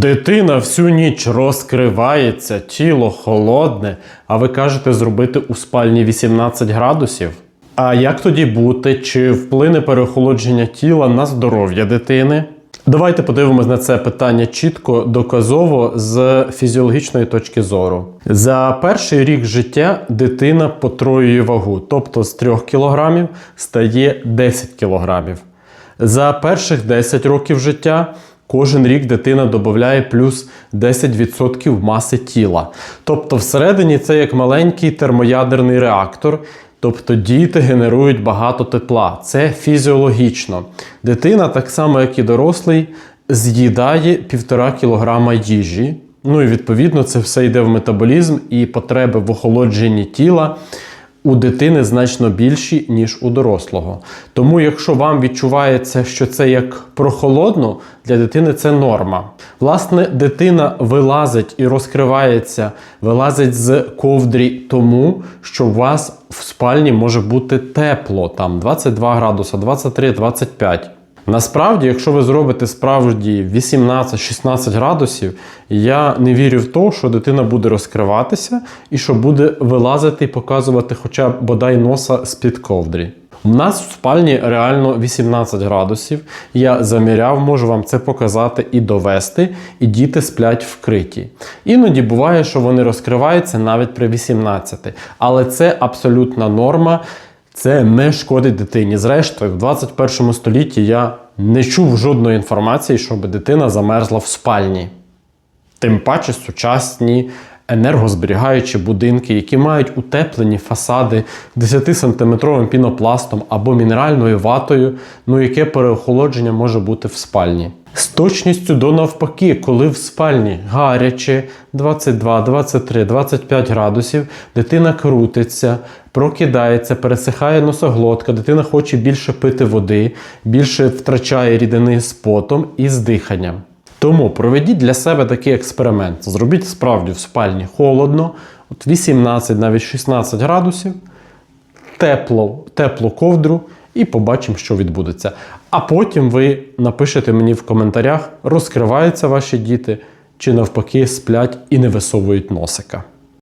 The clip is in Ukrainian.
Дитина всю ніч розкривається, тіло холодне, а ви кажете зробити у спальні 18 градусів? А як тоді бути? Чи вплине переохолодження тіла на здоров'я дитини? Давайте подивимось на це питання чітко, доказово з фізіологічної точки зору. За перший рік життя дитина потроює вагу, тобто з 3 кг стає 10 кг. За перших 10 років життя кожен рік дитина додає плюс 10% маси тіла. Тобто, всередині це як маленький термоядерний реактор. Тобто діти генерують багато тепла. Це фізіологічно. Дитина, так само як і дорослий, з'їдає 1,5 кг їжі. Ну і відповідно це все йде в метаболізм і потреби в охолодженні тіла у дитини значно більші, ніж у дорослого. Тому, якщо вам відчувається, що це як прохолодно, для дитини це норма. Власне, дитина вилазить і розкривається, вилазить з ковдрі тому, що у вас в спальні може бути тепло, там 22 градуса, 23, 25. Насправді, якщо ви зробите справді 18-16 градусів, я не вірю в те, що дитина буде розкриватися і що буде вилазити і показувати хоча б бодай носа з-під ковдрі. У нас в спальні реально 18 градусів. Я заміряв, можу вам це показати і довести, і діти сплять вкриті. Іноді буває, що вони розкриваються навіть при 18. Але це абсолютна норма. Це не шкодить дитині. Зрештою, в 21 столітті я не чув жодної інформації, щоб дитина замерзла в спальні. Тим паче сучасні енергозберігаючі будинки, які мають утеплені фасади 10-сантиметровим пінопластом або мінеральною ватою, ну яке переохолодження може бути в спальні. З точністю до навпаки, коли в спальні гаряче 22, 23, 25 градусів, дитина крутиться, прокидається, пересихає носоглотка, дитина хоче більше пити води, більше втрачає рідини з потом і з диханням. Тому проведіть для себе такий експеримент. Зробіть справді в спальні холодно, от 18, навіть 16 градусів, тепло, теплу ковдру і побачимо, що відбудеться. А потім ви напишете мені в коментарях, розкриваються ваші діти чи навпаки сплять і не висовують носика.